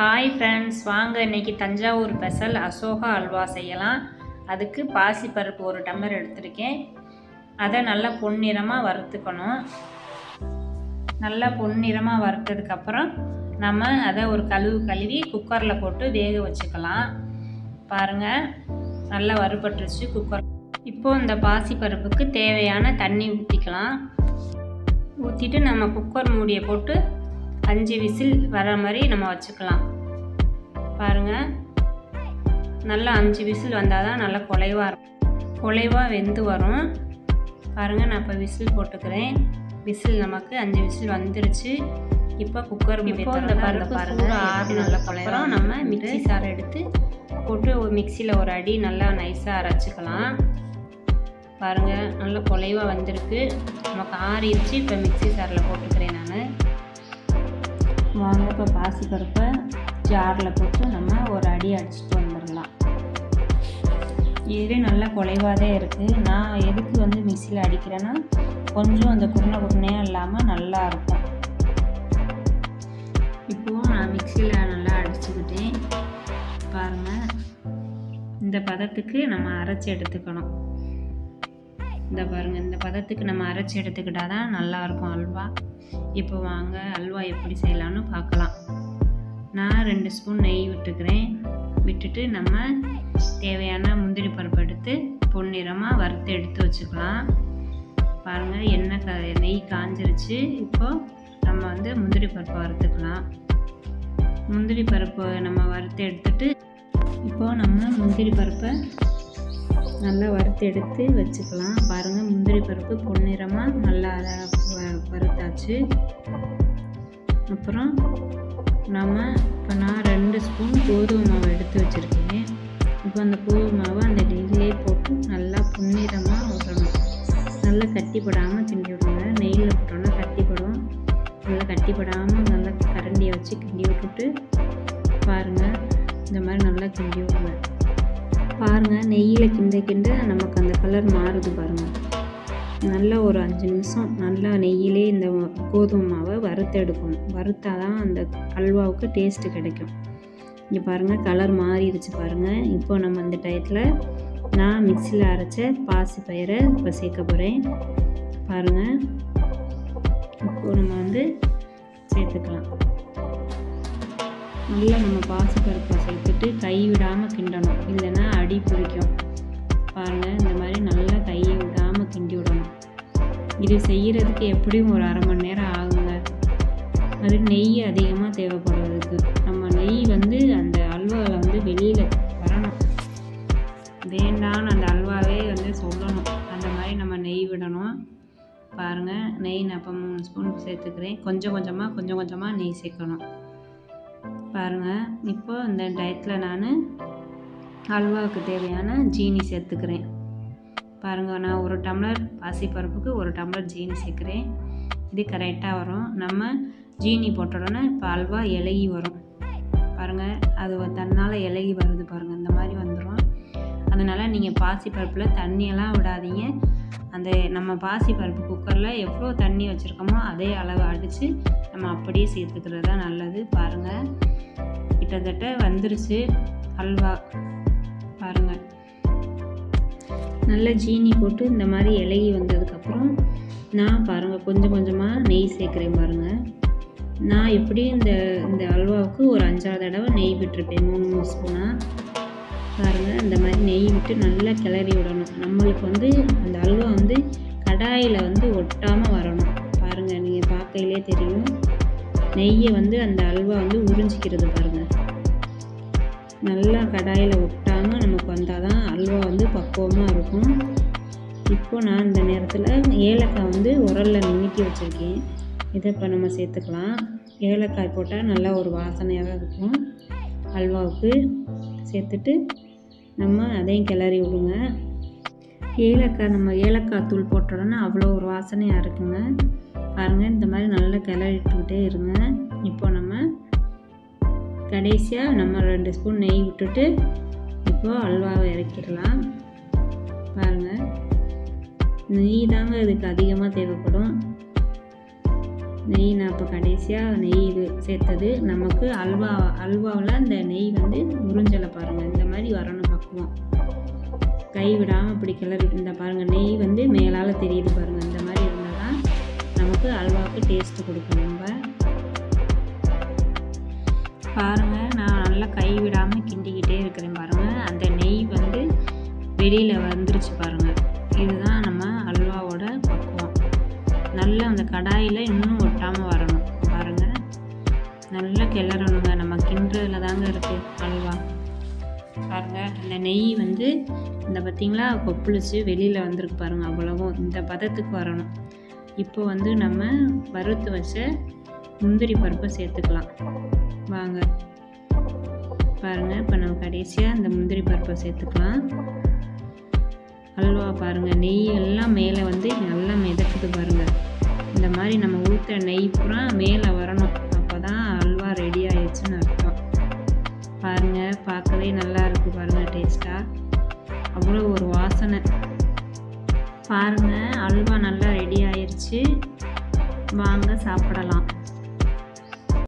Hi friends வாங்க இன்னைக்கு Thanjavur special Ashoka halwa செய்யலாம். அதுக்கு பாசிப்பருப்பு ஒரு டம்ளர் எடுத்திருக்கேன். அதை நல்லா பொன்னிறமாக வறுத்துக்கணும். நல்லா பொன்னிறமாக வறுத்ததுக்கப்புறம் நம்ம அதை ஒரு கழுவு கழுவி குக்கரில் போட்டு வேக வச்சுக்கலாம். பாருங்கள் நல்லா வறுபட்டுருச்சு குக்கர் இப்போது இந்த பாசிப்பருப்புக்கு தேவையான தண்ணி ஊற்றிக்கலாம் ஊற்றிட்டு நம்ம குக்கர் மூடியை போட்டு அஞ்சு விசில் வர மாதிரி நம்ம வச்சுக்கலாம். பாருங்கள் நல்லா அஞ்சு விசில் வந்தால் தான் நல்லா குலைவாக இருக்கும். குலைவாக வெந்து வரும். பாருங்கள் நான் இப்போ விசில் போட்டுக்கிறேன். விசில் நமக்கு அஞ்சு விசில் வந்துருச்சு. இப்போ குக்கர் இப்போ இந்த பருப்பு பாருங்கள் ஆறு நல்ல குலைவா நம்ம மிக்சி சாறை எடுத்து போட்டு மிக்சியில் ஒரு அடி நல்லா நைஸாக அரைச்சிக்கலாம். பாருங்கள் நல்ல குலைவாக வந்திருக்கு. நமக்கு ஆறிடுச்சு. இப்போ மிக்சி சாரில் போட்டுக்கிறேன் நான். வாங்க இப்போ பாசிப்பருப்பை ஜாரில் போட்டு நம்ம ஒரு அடி அடிச்சுட்டு வந்துடலாம். இதுவே நல்லா குலைவாதே இருக்குது நான் எதுக்கு வந்து மிக்சியில் அடிக்கிறேன்னா கொஞ்சம் அந்த குருணை குருணையாக இல்லாமல் நல்லா இருக்கும். இப்போது நான் மிக்சியில் நல்லா அடிச்சுக்கிட்டேன். பாருங்கள் இந்த பதத்துக்கு நம்ம அரைச்சி எடுத்துக்கணும். இந்த பாருங்கள் இந்த பதத்துக்கு நம்ம அரைச்சி எடுத்துக்கிட்டால் தான் நல்லாயிருக்கும் அல்வா. இப்போ வாங்க அல்வா எப்படி செய்யலான்னு பார்க்கலாம். நான் ரெண்டு ஸ்பூன் நெய் விட்டுக்கிறேன். விட்டுட்டு நம்ம தேவையான முந்திரி பருப்பு எடுத்து பொன்னிறமாக வறுத்து எடுத்து வச்சுக்கலாம். பாருங்கள் எண்ணெய் க நெய் காஞ்சிருச்சு. இப்போது நம்ம வந்து முந்திரி பருப்பை வறுத்துக்கலாம். முந்திரி பருப்பு நம்ம வறுத்து எடுத்துட்டு இப்போது நம்ம முந்திரி பருப்பை நல்லா வறுத்து எடுத்து வச்சுக்கலாம். பாருங்கள் முந்திரி பருப்பு பொன்னிறமாக நல்லா வறுத்தாச்சு. அப்புறம் நம்ம இப்போ நான் ரெண்டு ஸ்பூன் கோதுமை மாவு எடுத்து வச்சுருக்கேன். இப்போ அந்த கோதுமை மாவை அந்த நெய்யிலே போட்டு நல்லா பொன்னிறமாக விடணும் நல்லா கட்டிப்படாமல் கிண்டி விடுங்க. நெய்யில் விட்டோன்னா கட்டிப்படும் நல்லா கட்டிப்படாமல் நல்லா கரண்டியை வச்சு கிண்டி விட்டுட்டு பாருங்கள் இந்த மாதிரி நல்லா கிண்டி விடுங்க. பாருங்கள் நெய்யில் கிண்ட கிண்ட நமக்கு அந்த கலர் மாறுது பாருங்கள் நல்லா ஒரு அஞ்சு நிமிஷம் நல்லா நெய்யிலே இந்த கோதுமை மாவை வறுத்து எடுக்கணும். வறுத்தா தான் அந்த அல்வாவுக்கு டேஸ்ட்டு கிடைக்கும். இங்கே பாருங்கள் கலர் மாறிடுச்சு பாருங்கள் இப்போ நம்ம அந்த டயத்தில் நான் மிக்சியில் அரைச்ச பாசி பயிரை இப்போ சேர்க்க போகிறேன் பாருங்கள் இப்போ நம்ம வந்து சேர்த்துக்கலாம். நல்லா நம்ம பாசிப்பருப்பை சேர்த்துட்டு கை விடாமல் கிண்டணும். இல்லைன்னா அடி பிடிக்கும். பாருங்கள் இந்த மாதிரி நல்லா கையை விடாமல் கிண்டி விடணும். இது செய்கிறதுக்கு எப்படியும் ஒரு அரை மணி நேரம் ஆகுங்க. அது நெய் அதிகமாக தேவைப்படுறதுக்கு நம்ம நெய் வந்து அந்த அல்வாவில் வந்து வெளியில் வரணும். வேண்டான்னு அந்த அல்வாவே வந்து சொல்லணும். அந்த மாதிரி நம்ம நெய் விடணும். பாருங்கள் நெய் நான் இப்போ மூணு ஸ்பூன் சேர்த்துக்கிறேன். கொஞ்சம் கொஞ்சமாக கொஞ்சம் கொஞ்சமாக நெய் சேர்க்கணும். பாருங்கள் இப்போ இந்த டயத்தில் நான் அல்வாவுக்கு தேவையான ஜீனி சேர்த்துக்கிறேன். பாருங்கள் நான் ஒரு டம்ளர் பாசிப்பருப்புக்கு ஒரு டம்ளர் ஜீனி சேர்க்குறேன். இது கரெக்டாக வரும். நம்ம ஜீனி போட்டோடனே இப்போ அல்வா இலகி வரும். பாருங்கள் அது தன்னால் இலகி வருது பாருங்கள் இந்த மாதிரி வந்துடும் அதனால் நீங்கள் பாசிப்பருப்பில் தண்ணியெல்லாம் விடாதீங்க. அந்த நம்ம பாசிப்பருப்பு குக்கரில் எவ்வளோ தண்ணி வச்சுருக்கோமோ அதே அளவு அடித்து நம்ம அப்படியே சேர்த்துக்கிறது தான் நல்லது. பாருங்கள் கிட்டத்தட்ட வந்துருச்சு அல்வா. பாருங்கள் நல்ல ஜீனி போட்டு இந்த மாதிரி இலகி வந்ததுக்கப்புறம் நான் பாருங்கள் கொஞ்சம் கொஞ்சமாக நெய் சேர்க்குறேன் பாருங்கள் நான் எப்படி இந்த இந்த அல்வாவுக்கு ஒரு அஞ்சாவது தடவை நெய் விட்டுருப்பேன் மூணு மூணு ஸ்பூனாக பாருங்கள் இந்த மாதிரி நெய் விட்டு நல்லா கிளறி விடணும். நம்மளுக்கு வந்து அந்த அல்வா வந்து கடாயில் வந்து ஒட்டாமல் வரணும். பாருங்கள் நீங்கள் பார்க்கையிலே தெரியும். நெய்யை வந்து அந்த அல்வா வந்து உறிஞ்சிக்கிறது பாருங்கள் நல்லா கடாயில் இல்லாமல் நமக்கு வந்தால் தான் அல்வா வந்து பக்குவமாக இருக்கும். இப்போது நான் இந்த நேரத்தில் ஏலக்காய் வந்து உரலில் நுணுக்கி வச்சுருக்கேன். இதை இப்போ நம்ம சேர்த்துக்கலாம். ஏலக்காய் போட்டால் நல்லா ஒரு வாசனையாக இருக்கும். அல்வாவுக்கு சேர்த்துட்டு நம்ம அதையும் கிளறி விடுங்க. ஏலக்காய் நம்ம ஏலக்காய் தூள் போட்டோடனே அவ்வளோ ஒரு வாசனையாக இருக்குங்க. பாருங்கள் இந்த மாதிரி நல்லா கிளறிட்டுக்கிட்டே இருங்க. இப்போ நம்ம கடைசியாக நம்ம ரெண்டு ஸ்பூன் நெய் விட்டுட்டு இப்போது அல்வாவை இறக்கிடலாம். பாருங்கள் நெய் தாங்க இதுக்கு அதிகமாக தேவைப்படும். நெய் நான் இப்போ கடைசியாக நெய் இது சேர்த்தது. நமக்கு அல்வா அல்வாவில் அந்த நெய் வந்து உறிஞ்சலை பாருங்கள் இந்த மாதிரி வரணும் பக்குவம். கை விடாமல் இப்படி கிளறி இந்த பாருங்கள் நெய் வந்து மேலால் தெரியுது பாருங்கள் இந்த மாதிரி இருந்தால் தான் நமக்கு அல்வாவுக்கு டேஸ்ட்டு கொடுக்கும் நம்ம. பாருங்கள் நான் நல்லா கை விடாமல் கிண்டிக்கிட்டே இருக்கிறேன் பாருங்கள் வெளியில் வந்துருச்சு பாருங்கள் இதுதான் நம்ம அல்வாவோட பக்குவம். நல்லா அந்த கடாயில் இன்னும் ஒட்டாமல் வரணும். பாருங்கள் நல்லா கிளறணுங்க. நம்ம கிண்டுறதுல தாங்க இருக்குது அல்வா. பாருங்கள் அந்த நெய் வந்து இந்த பார்த்திங்களா கொப்புளிச்சு வெளியில் வந்திருக்கு பாருங்கள் அவ்வளவும். இந்த பதத்துக்கு வரணும். இப்போ வந்து நம்ம வறுத்து வச்ச முந்திரி பருப்பை சேர்த்துக்கலாம். வாங்க. பாருங்கள் இப்போ நம்ம கடைசியாக இந்த முந்திரி பருப்பை சேர்த்துக்கலாம். பாருங்கள் நெய் எல்லாம் மேலே வந்து நல்லா மிதக்குது பாருங்கள் இந்த மாதிரி நம்ம ஊற்ற நெய் பூரா மேலே வரணும். அப்போ தான் அல்வா ரெடி ஆயிடுச்சுன்னு அர்த்தம். பாருங்கள் பார்க்கவே நல்லா இருக்குது பாருங்கள் டேஸ்ட்டாக அவ்வளோ ஒரு வாசனை. பாருங்கள் அல்வா நல்லா ரெடி ஆயிடுச்சு வாங்க சாப்பிடலாம்.